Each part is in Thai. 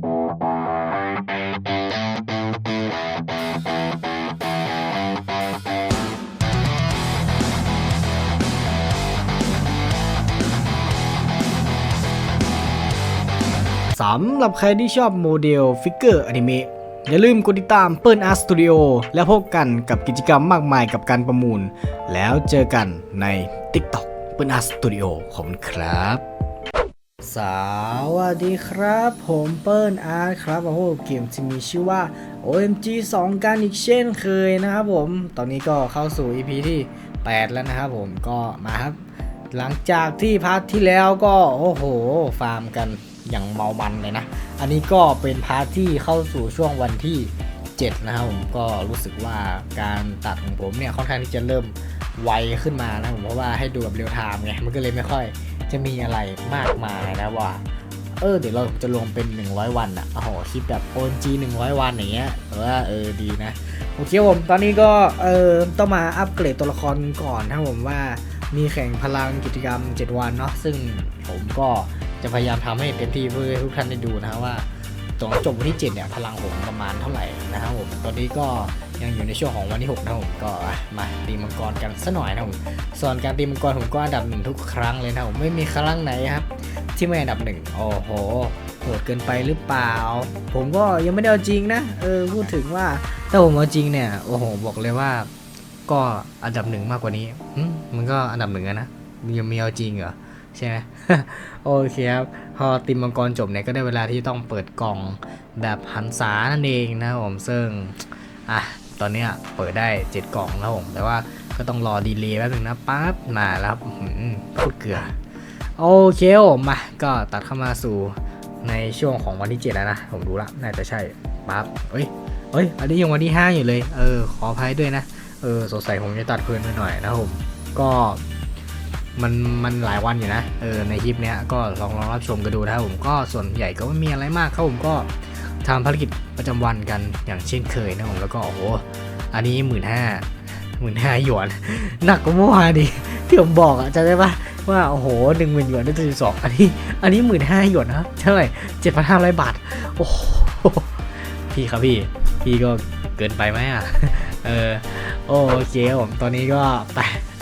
สำหรับใครที่ชอบโมเดลฟิกเกอร์อนิเมะอย่าลืมกดติดตามเปิ้ลอาร์สตูดิโอแล้วพบกันกับกิจกรรมมากมายกับการประมูล แล้วเจอกันใน TikTok เปิ้ลอาร์สตูดิโอขอบคุณครับ สวัสดีครับ ผมเปิ้ลอาร์ตครับโอ้โหเกมที่มีชื่อว่า OMG 2 กันอีกเช่นเคยนะครับผม ตอนนี้ก็เข้าสู่ EP ที่ 8 แล้วนะครับผมก็มาครับ หลังจากที่พาร์ทที่แล้วก็โอ้โห ฟาร์มกันอย่างเมามันเลยนะ อันนี้ก็เป็นพาร์ทที่เข้าสู่ช่วงวันที่ 7 นะครับผมก็รู้สึกว่าการตัดของผมเนี่ยค่อนข้างที่จะเริ่มไวขึ้นมานะผมเพราะว่าให้ดูแบบเรียลไทม์ไงมันก็เลยไม่ค่อย จะมีอะไรมากมายนะว่า เออเดี๋ยวเราจะลงเป็น 100 วันอะโอ้โหคลิปแบบ ONG 100วันอย่างเงี้ยเออเออดีนะโอเคผมตอนนี้ก็เออต้องมาอัปเกรดตัวละครก่อนนะผมว่ามีแข่งพลังกิจกรรม 7 วันเนาะซึ่งผมก็จะพยายามทำให้เต็มที่เพื่อให้ทุกท่านได้ดูนะว่า ตอนจบวันที่7เนี่ยพลังผมประมาณเท่าไหร่นะครับผมตอนนี้ก็ยังอยู่ในช่วงของวันที่6นะผมก็มาตีมังกรกันสักหน่อยนะผมส่วนการตีมังกรผมก็อันดับหนึ่งทุกครั้งเลยนะผมไม่มีครั้งไหนครับ ที่ไม่อันดับหนึ่งโอ้โหโหดเกินไปหรือเปล่า ผมก็ยังไม่ได้เอาจริงนะเออพูดถึงว่าถ้าผมเอาจริงเนี่ยโอ้โหบอกเลยว่า ก็อันดับหนึ่งมากกว่านี้มันก็อันดับหนึ่งอะนะมีมีเอาจริงเหรอ ใช่ไหมโอเคครับ พอติมมังกรจบเนี่ยก็ได้เวลาที่ต้องเปิดกล่องแบบหันษานั่นเองนะครับผมซึ่งอะตอนเนี้ยเปิดได้ 7 กล่องแล้วผมแต่ว่าก็ต้องรอดีเลย์แป๊บนึงนะปั๊บมาแล้วพูดเกลือโอเคครับผมมาก็ตัดเข้ามาสู่ในช่วงของวันที่ 7 แล้วนะ ผมดูละน่าจะใช่ปั๊บเอ้ยเฮ้ยอันนี้ยังวันที่ 5 อยู่เลย เออ ขออภัยด้วยนะ เออ สงสัยผมจะตัดเพลินไปหน่อยนะครับผม ก็ มันมันหลายวันอยู่นะเออในคลิปเนี้ยก็ลองลองรับชมกันดูนะครับผมก็ส่วนใหญ่ก็ไม่มีอะไรมากครับผมก็ทำภารกิจประจำวันกันอย่างเช่นเคยนะผมแล้วก็โอ้โหอันนี้หมื่นห้าหมื่นห้าหยวนหนักกว่าเมื่อวานดิที่ผมบอกอะจำได้ปะว่าโอ้โหหนึ่งหมื่นหยวนได้จุดสองอันนี้อันนี้หมื่นห้าหยวนนะเท่าไหร่เจ็ดพันห้าร้อยบาทโอ้โหพี่ครับพี่พี่ก็เกินไปไหมอะเออโอเคผมตอนนี้ก็ไป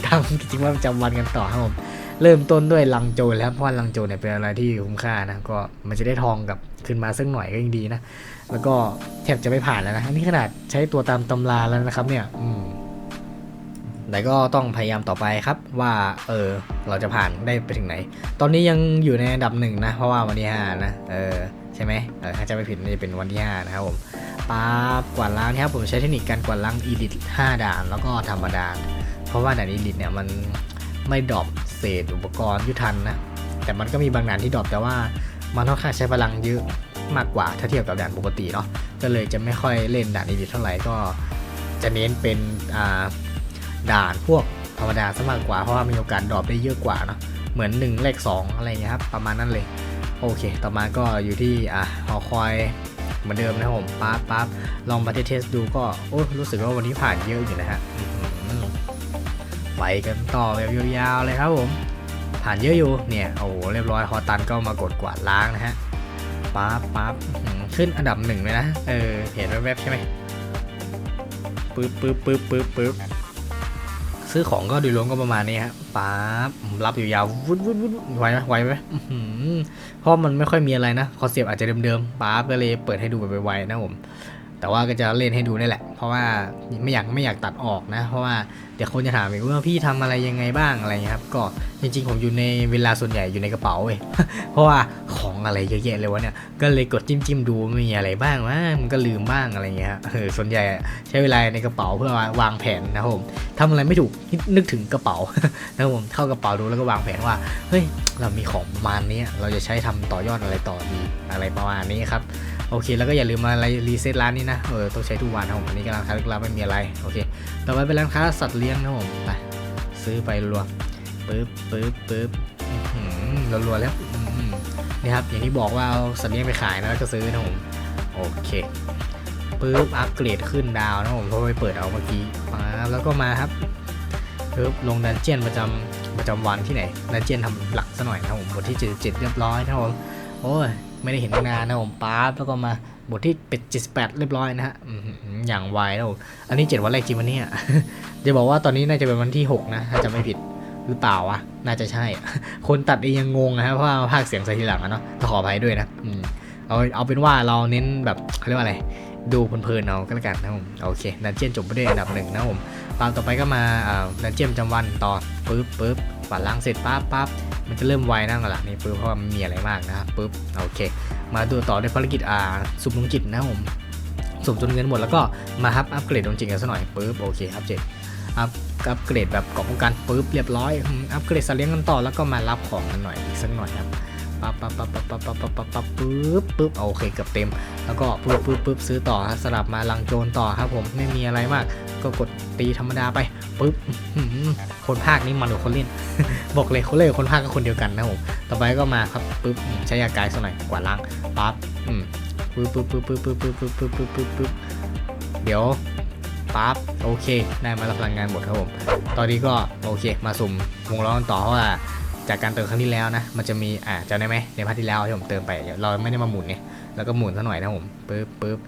ทำกิจวัตรประจำวันกันต่อครับผมเริ่มต้นด้วยลังโจแล้วเพราะว่าลังโจเนี่ยเป็นอะไรที่คุ้มค่านะก็มันจะได้ทองกับขึ้นมาสักหน่อยก็ยังดีนะแล้วก็แทบจะไม่ผ่านแล้วนะอันนี้ขนาดใช้ตัวตามตำราแล้วนะครับเนี่ยอืมแต่ก็ต้องพยายามต่อไปครับว่าเออเราจะผ่านได้ไปถึงไหน ตอนนี้ยังอยู่ในอันดับหนึ่งนะ เพราะว่าวันที่ห้านะเออใช่ไหมเออถ้าจะไม่ผิดน่าจะเป็นวันที่ห้านะครับผมป๊าบกวาดล้างนะครับผมใช้เทคนิคการกวาดล้างอีลิท5ด่านแล้วก็ธรรมดา เพราะว่าด่านอีลิทเนี่ยมันไม่ดรอปเศษอุปกรณ์ยุทันนะ แต่มันก็มีบางด่านที่ดรอปแต่ว่ามันค่อนข้างใช้พลังเยอะมากกว่าถ้าเทียบกับด่านปกติเนาะ ก็เลยจะไม่ค่อยเล่นด่านอีลิทเท่าไหร่ก็จะเน้นเป็นด่านพวกธรรมดาซะมากกว่า เพราะว่ามีโอกาสดรอปได้เยอะกว่าเนาะ เหมือน1เลข2อะไรเงี้ยครับประมาณนั้นเลย โอเค ต่อมาก็อยู่ที่อะหอคอยเหมือนเดิมนะผมปั๊บปั๊บลองมาเทสดูก็โอ้รู้สึกว่าวันนี้ผ่านเยอะอยู่นะฮะ ไปกันต่อแบบยาวๆเลยครับผมผ่านเยอะอยู่เนี่ยโอ้โหเรียบร้อยฮอตันก็มากดกวาดล้างนะฮะปั๊บปั๊บขึ้นอันดับหนึ่งเลยนะเออเห็นแวบๆใช่ไหมปึ๊บปึ๊บปึ๊บปึ๊บปึ๊บซื้อของก็โดยรวมก็ประมาณนี้ครับป๊าบรับอยู่ยาววุดวุดวุดไหวไหมไหวไหมอื้อหือเพราะมันไม่ค่อยมีอะไรนะคอนเซปต์อาจจะเดิมๆป๊าบก็เลยเปิดให้ดูแบบไวๆนะผมแต่ว่าก็จะเล่นให้ดูนี่แหละ เพราะว่าไม่อยากไม่อยากตัดออกนะ เพราะว่า เดี๋ยวคนจะถามอีกว่าพี่ทำอะไรยังไงบ้างอะไรเงี้ยครับ ก็จริงๆผมอยู่ในเวลาส่วนใหญ่อยู่ในกระเป๋าเว้ยเพราะว่าของอะไรเยอะแยะเลยวะเนี่ย ก็เลยกดจิ้มจิ้มๆดูมีอะไรบ้างวะมันก็ลืมบ้างอะไรเงี้ยเออส่วนใหญ่ใช้เวลาในกระเป๋าเพื่อวางแผนนะครับผมทำอะไรไม่ถูกนึกถึงกระเป๋านะครับผมเข้ากระเป๋าดูแล้วก็วางแผนว่าเฮ้ยเรามีของประมาณนี้เราจะใช้ทำต่อยอดอะไรต่อดีอะไรประมาณนี้ครับโอเค แล้วก็อย่าลืมมาอะไรรีเซ็ตร้านนี้นะเออต้องใช้ทุกวันนะผมอันนี้ก็ร้านค้าลึกลับไม่มีอะไรโอเค ต่อไปเป็นร้านค้าสัตว์เลี้ยงนะผมไปซื้อไปรัวปึ๊บปึ๊บปึ๊บอื้อหือรัวๆแล้วนี่ครับอย่างที่บอกว่าเอาสัตว์เลี้ยงไปขายนะแล้วก็ซื้อนะผมโอเคปึ๊บอัปเกรดขึ้นดาวนะผมเพราะไปเปิดเอาเมื่อกี้มาแล้วก็มาครับปึ๊บลงดันเจียนประจำประจำวันที่ไหนดันเจียนทำหลักซะหน่อยนะผมบทที่77เรียบร้อยนะผมโอ้ย ไม่ได้เห็นตั้งนานนะผมป๊าแล้วก็มาบทที่เป็ด78เรียบร้อยนะฮะอย่างไวนะผมอันนี้7วันแรกจริงวันนี้จะบอกว่าตอนนี้น่าจะเป็นวันที่6นะถ้าจะไม่ผิดหรือเปล่าวะน่าจะใช่ คนตัดเองยังงงนะครับเพราะว่าภาคเสียงใส่ทีหลังอะเนาะขออภัยด้วยนะเอาเอาเป็นว่าเราเน้นแบบเขาเรียกว่าอะไรดูเพลินๆเอาก็แล้วกันนะผมโอเคดันเจียนจบไปด้วยอันดับหนึ่งนะผม ตามต่อไปก็มาอ่าดันเจียนประจำวันต่อปึ๊บปึ๊บกวาดล้างเสร็จปั๊บปั๊บมันจะเริ่มไวนั่งกันละนี่ปึ๊บเพราะมันมีอะไรมากนะครับปึ๊บโอเค มาดูต่อด้วยภารกิจอ่าสุ่มดวงจิตนะผมสุ่มจนเงินหมดแล้วก็มาฮับอัปเกรดดวงจิตกันสักหน่อยปึ๊บโอเคอัปเกรดอัพอัปเกรดแบบกล่องป้องกันปึ๊บเรียบร้อยอัปเกรดสเลี้ยงกันต่อแล้วก็มารับของกันหน่อยอีกสักหน่อยครับ ปั๊บปั๊บปั๊บปั๊บปั๊บปั๊บปั๊บปั๊บปึ๊บปึ๊บโอเคเกือบเต็ม แล้วก็ปึ๊บปึ๊บปึ๊บซื้อต่อครับสลับมาลังโจรต่อครับผมไม่มีอะไรมาก ก็กดตีธรรมดาไปปึ๊บคนภาคนี้มันกว่าคนเล่น บอกเลยคนเล่นคนภาคก็คนเดียวกันนะผมต่อไปก็มาครับปึ๊บใช้ยากายสักหน่อยกว่าล้างปั๊บอืมปึ๊บปึ๊บปึ๊บปึ๊บปึ๊บปึ๊บปึ๊บปึ๊บปึ๊บปึ๊บปึ๊บเดี๋ยวปั๊บโอเค ได้มารับพลังงานหมดครับผม ตอนนี้ก็โอเค มาสุ่มวงล้อต่อเพราะว่า จากการเติมครั้งที่แล้วนะ มันจะมีอ่าจำได้ไหมในพาร์ทที่แล้วที่ผมเติมไปเราไม่ได้มาหมุนเนี่ยแล้วก็หมุนซะหน่อยนะผมปึ๊บปึ๊บ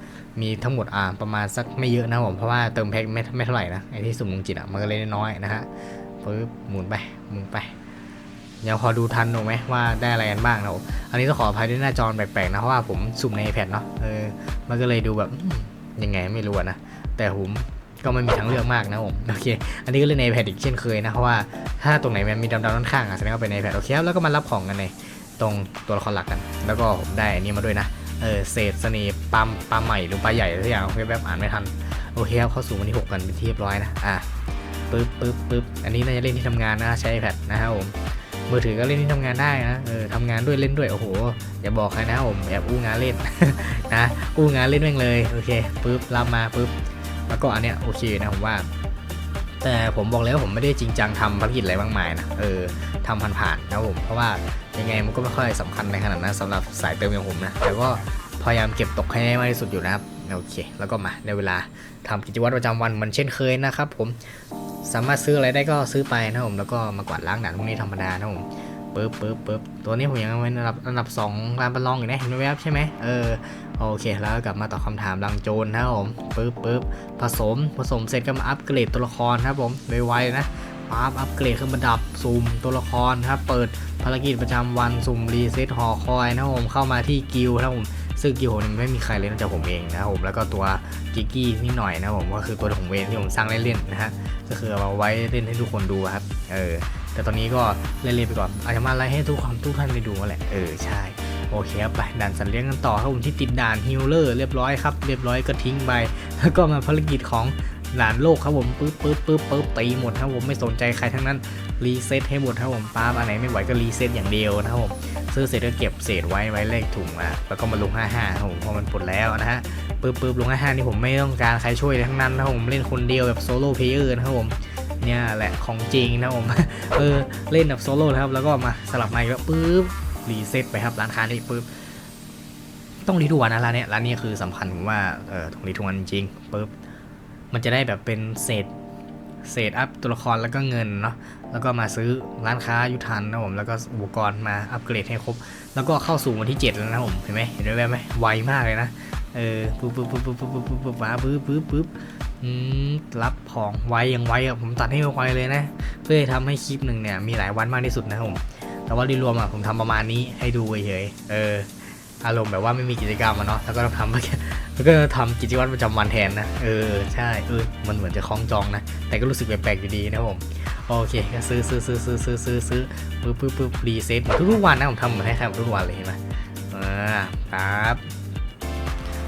มีทั้งหมดอ่าประมาณสักไม่เยอะนะผมเพราะว่าเติมแพ็คไม่ไม่เท่าไหร่นะไอที่สุ่มลงจิตอะมันก็เลยน้อยนะฮะปึ๊บหมุนไปหมุนไปยังพอดูทันถูไหมว่าได้อะไรกันบ้างนะผมอันนี้ต้องขออภัยด้วยหน้าจอแปลกๆนะเพราะว่าผมสุ่มใน iPad เนาะเออมันก็เลยดูแบบยังไงไม่รู้นะแต่ผม ก็ไม่มีทางเลือกมากนะผมโอเค อันนี้ก็เล่นใน iPad อีกเช่นเคยนะเพราะว่าถ้าตรงไหนมันมีดำๆด้านข้างอะแสดงว่าเป็นใน iPad โอเคครับแล้วก็มารับของกันในตรงตัวละครหลักกัน แล้วก็ผมได้อันนี้มาด้วยนะเออเศษสนีปลาปลาใหม่หรือปลาใหญ่อะไรสักอย่างแวบๆอ่านไม่ทันโอเคครับเข้าสู่วันที่6กันเป็นที่เรียบร้อยนะอะปึ๊บปึ๊บปึ๊บอันนี้น่าจะเล่นที่ทำงานนะใช้ iPad นะครับผมมือถือก็เล่นที่ทำงานได้นะเออทำงานด้วยเล่นด้วยโอ้โหอย่าบอกใครนะผมแอบอู้งานเล่นนะอู้งานเล่นแม่งเลยโอเคปึ๊บรับมาปึ๊บ แล้วก็อันเนี้ยโอเคนะผมว่า แต่ผมบอกเลยว่าผมไม่ได้จริงจังทำภารกิจอะไรมากมายนะเออทำผ่านๆนะผมเพราะว่ายังไงมันก็ไม่ค่อยสำคัญในขนาดนั้นสำหรับสายเติมอย่างผมนะแต่ก็พยายามเก็บตกให้ได้มากที่สุดอยู่นะครับโอเค แล้วก็มาในเวลาทำกิจวัตรประจำวันเหมือนเช่นเคยนะครับ ผมสามารถซื้ออะไรได้ก็ซื้อไปนะผมแล้วก็มากวาดล้างด่านพวกนี้ธรรมดานะผมปึ๊บปึ๊บปึ๊บตัวนี้ผมยังเป็นอันดับอันดับสองรานประลองอยู่นะเห็นไหมครับใช่ไหมเออ โอเคแล้วก็กลับมาตอบคำถามลังโจรนะครับผมปึ๊บปึ๊บผสมผสมเสร็จก็มาอัปเกรดตัวละครครับผมไวๆนะปั๊บอัปเกรดเครื่องประดับซูมตัวละครครับเปิดภารกิจประจำวันสุ่มรีเซ็ตหอคอยนะครับผมเข้ามาที่กิลนะครับผมซึ่งกิวผมไม่มีใครเลยนอกจากผมเองนะครับผมแล้วก็ตัวกิกกี้นิดหน่อยนะครับผมก็คือตัวของเวนที่ผมสร้างเล่นๆนะฮะก็คือเอาไว้เล่นให้ทุกคนดูครับเออแต่ตอนนี้ก็เล่นๆไปก่อนอาจจะมาไลฟ์ให้ทุกคนทุกท่านได้ดูแหละเออใช่ โอเคครับไปด่านสัตว์เลี้ยงกันต่อครับผมที่ติดด่านฮิลเลอร์เรียบร้อยครับเรียบร้อยก็ทิ้งไปแล้วก็มาภารกิจของด่านโลกครับผมปึ๊บปึ๊บปึ๊บปึ๊บตีหมดครับผมไม่สนใจใครทั้งนั้นรีเซ็ตให้หมดครับผมป้าบอันไหนไม่ไหวก็รีเซ็ตอย่างเดียวนะครับผมซื้อเสร็จก็เก็บเศษไว้ไว้เลขถุงมาแล้วก็มาลง 55ครับผมพอมันปลดแล้วนะฮะปึ๊บปึ๊บลง 55 นี่ผมไม่ต้องการใครช่วยเลยทั้งนั้นนะครับผมเล่นคนเดียวแบบโซโล่เพลเยอร์นะครับผมเนี่ยแหละของจริงนะครับผมเออเล่นแบบโซโล่ครับแล้วก็มาสลับมาอีกแล้วปึ๊บ รีเซ็ตไปครับร้านค้านี่ปึ๊บต้องรีทุกวันนะร้านเนี้ยร้านนี้คือสำคัญผมว่าเออต้องรีทุกวันจริงปึ๊บมันจะได้แบบเป็นเศษเศษอัพตัวละครแล้วก็เงินเนาะแล้วก็มาซื้อร้านค้ายุทันนะผมแล้วก็อุปกรณ์มาอัปเกรดให้ครบ แล้วก็เข้าสู่วันที่ 7 แล้วนะผมเห็นไหมเห็นไหมไหมไวมากเลยนะเออปึ๊บปึ๊บปึ๊บปึ๊บปึ๊บปึ๊บปึ๊บมาปึ๊บปึ๊บปึ๊บอืมรับของไวอย่างไวอะผมตัดให้ไวเลยนะ เพื่อทำให้คลิปหนึ่งเนี่ยมีหลายวันมากที่สุดนะครับผม แต่ว่าโดยรวมอะผมทำประมาณนี้ให้ดูเฉยๆเอออารมณ์แบบว่าไม่มีกิจกรรมอะเนาะแล้วก็ต้องทำแล้วก็ทำกิจวัตรประจำวันแทนนะ เออ ใช่ เออ มันเหมือนจะคล้องจองนะ แต่ก็รู้สึกแปลกๆอยู่ดีนะผม โอเค ก็ซื้อซื้อซื้อซื้อซื้อซื้อซื้อปึ๊บปึ๊บปึ๊บรีเซ็ตทุกๆวันนะ ผมทำเหมือนให้ครทุกวันเลยเห็นไหมอ่าครับ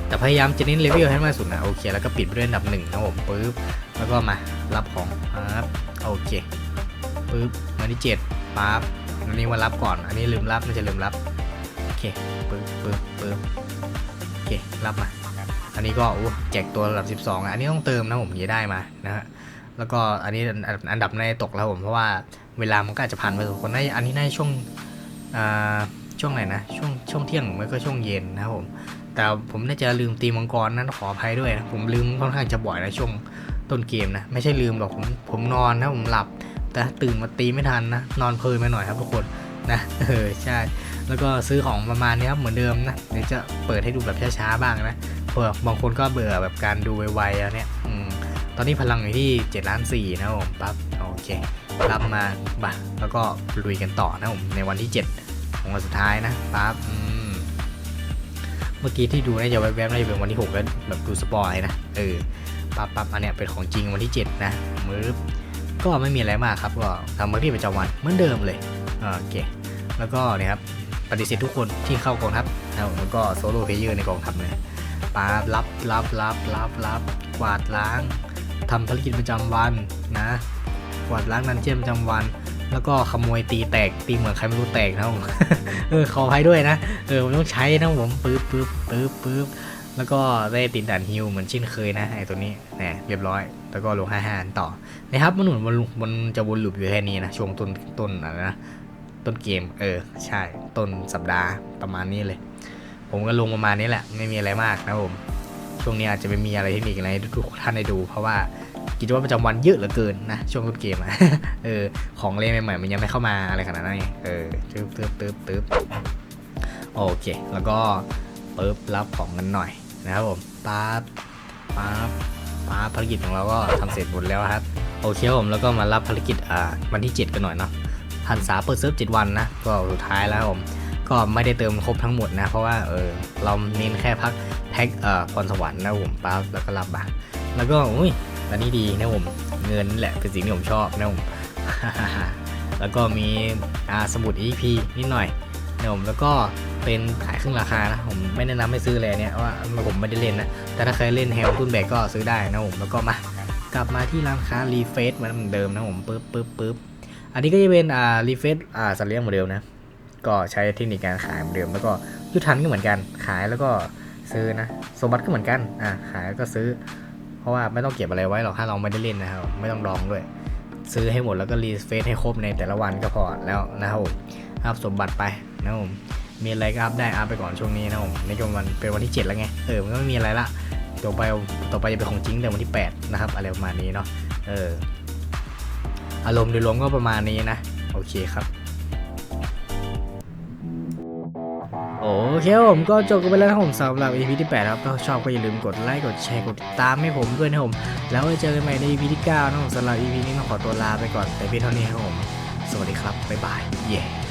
แต่พยายามจะเน้นเลเวลให้มากสุดนะ โอเค แล้วก็ปิดไปด้วยอันดับหนึ่งนะผมปึ๊บ แล้วก็มารับของครับโอเคปึ๊บ มาที่เจ็ดปั๊บ อันนี้ว่ารับก่อน อันนี้ลืมรับน่าจะลืมรับ โอเคปึ๊บปึ๊บปึ๊บโอเครับมา อันนี้ก็โอ้แจกตัวระดับ 12อะอันนี้ต้องเติมนะผมถึงจะได้มานะฮะ แล้วก็อันนี้อันดับในตกแล้วผมเพราะว่าเวลามันก็อาจจะผ่านไปสมควรน่าอันนี้น่าช่วงอ่าช่วงไหนนะ ช่วงช่วงเที่ยงไม่ก็ช่วงเย็นนะครับผม แต่ผมน่าจะลืมตีมังกรนั้นขออภัยด้วยนะผมลืมค่อนข้างจะบ่อยนะช่วงต้นเกมนะ ไม่ใช่ลืมหรอกผมผมนอนนะผมหลับ แต่ตื่นมาตีไม่ทันนะ นอนเพลินไปหน่อยครับทุกคนนะเออใช่ แล้วก็ซื้อของประมาณนี้ครับเหมือนเดิมนะเดี๋ยวจะเปิดให้ดูแบบช้าๆบ้างนะเผื่อบางคนก็เบื่อแบบการดูไวๆแล้วเนี่ยอืมตอนนี้พลังอยู่ที่7ล้าน4นะผมปั๊บโอเครับมาบ่ะแล้วก็ลุยกันต่อนะผมในวันที่ 7 ของวันสุดท้ายนะปั๊บอืมเมื่อกี้ที่ดูน่าจะแวบๆน่าจะเป็นวันที่6แล้วแบบดูสปอยนะเออปั๊บปั๊บอันเนี้ยเป็นของจริงวันที่ 7 นะมือ ก็ไม่มีอะไรมากครับก็ทำหน้าที่ประจำวันเหมือนเดิมเลยโอเคแล้วก็เนี่ยครับปฏิเสธทุกคนที่เข้ากองทัพแล้วก็โซโล่เพลเยอร์ในกองทัพเลยปาบรับรับรับรับรับกวาดล้างทำภารกิจประจำวันนะกวาดล้างนันเจียมประจำวัน แล้วก็ขโมยตีแตกตีเหมือนใครไม่รู้แตกนะผมเออขออภัยด้วยนะเออผมต้องใช้นะผมปึ๊บปึ๊บปึ๊บปึ๊บแล้วก็ได้ติดด่านฮิวเหมือนเช่นเคยนะไอ้ตัวนี้แหมเรียบร้อย แล้วก็ลงห้าห้าต่อนะครับมันหนุนมันมันจะวนลูปอยู่แค่นี้นะช่วงต้นต้นอะไรนะต้นเกมเออใช่ต้นสัปดาห์ประมาณนี้เลย ผมก็ลงประมาณนี้แหละ ไม่มีอะไรมากนะผมช่วงนี้อาจจะไม่มีอะไรเทคนิคอะไรทุกท่านได้ดู เพราะว่ากิจวัตรประจำวันเยอะเหลือเกินนะช่วงต้นเกมอะเออของเล่นใหม่ๆมันยังไม่เข้ามาอะไรขนาดนั้นไงเออตึ๊บตึ๊บตึ๊บตึ๊บโอเค แล้วก็ปึ๊บรับของกันหน่อยนะครับผมปั๊บปั๊บ ภารกิจของเราก็ทำเสร็จหมดแล้วครับ โอเคผมแล้วก็มารับภารกิจอ่าวันที่ 7 กันหน่อยเนาะหันษาเปิดเซิร์ฟ7วันนะ ก็สุดท้ายแล้วผม ก็ไม่ได้เติมครบทั้งหมดนะ เพราะว่าเออเราเน้นแค่พักแพ็กเอ่อพรสวรรค์นะผมปั๊บแล้วก็รับบัตรแล้วก็อุ้ยตอนนี้ดีนะผมเงินแหละเป็นสิ่งที่ผมชอบนะผมแล้วก็มีอ่าสมุด EP นิดหน่อยนะผมแล้วก็ เป็นขายครึ่งราคานะ ผมไม่แนะนำให้ซื้อเลยเนี่ยว่าผมไม่ได้เล่นนะ แต่ถ้าใครเล่นแฮลตุนแบกก็ซื้อได้นะผมแล้วก็มากลับมาที่ร้านค้ารีเฟสเหมือนเดิมนะผมปึ๊บปึ๊บปึ๊บอันนี้ก็จะเป็นอ่ารีเฟซอ่าสัตว์เลี้ยงโมเดลนะก็ใช้เทคนิคการขายเหมือนเดิม แล้วก็ยุทธันก็เหมือนกันขายแล้วก็ซื้อนะสมบัติก็เหมือนกันอ่าขายแล้วก็ซื้อ เพราะว่าไม่ต้องเก็บอะไรไว้หรอกถ้าเราไม่ได้เล่นนะครับไม่ต้องดองด้วย ซื้อให้หมดแล้วก็รีเฟซให้ครบในแต่ละวันก็พอแล้วนะครับผมอัพสมบัติไปนะครับผม มีอะไรก็อัพได้อัพไปก่อนช่วงนี้นะผมในช่วงวันเป็นวันที่ 7 แล้วไงเออมันก็ไม่มีอะไรละต่อไปต่อไปจะเป็นของจริงแต่วันที่ 8 นะครับอะไรประมาณนี้เนาะเอออารมณ์โดยรวมก็ประมาณนี้นะ โอเคครับโอเคผมก็จบกันไปแล้วนะครับผมสำหรับ EP ที่ 8 ครับถ้าชอบก็อย่าลืมกดไลค์กดแชร์กดติดตามให้ผมด้วยนะผม แล้วเจอกันใหม่ใน EP ที่ 9 นะครับผมสำหรับ EP นี้ต้องขอตัวลาไปก่อนแต่เพียงเท่านี้ครับผม สวัสดีครับ บ๊ายบาย เย้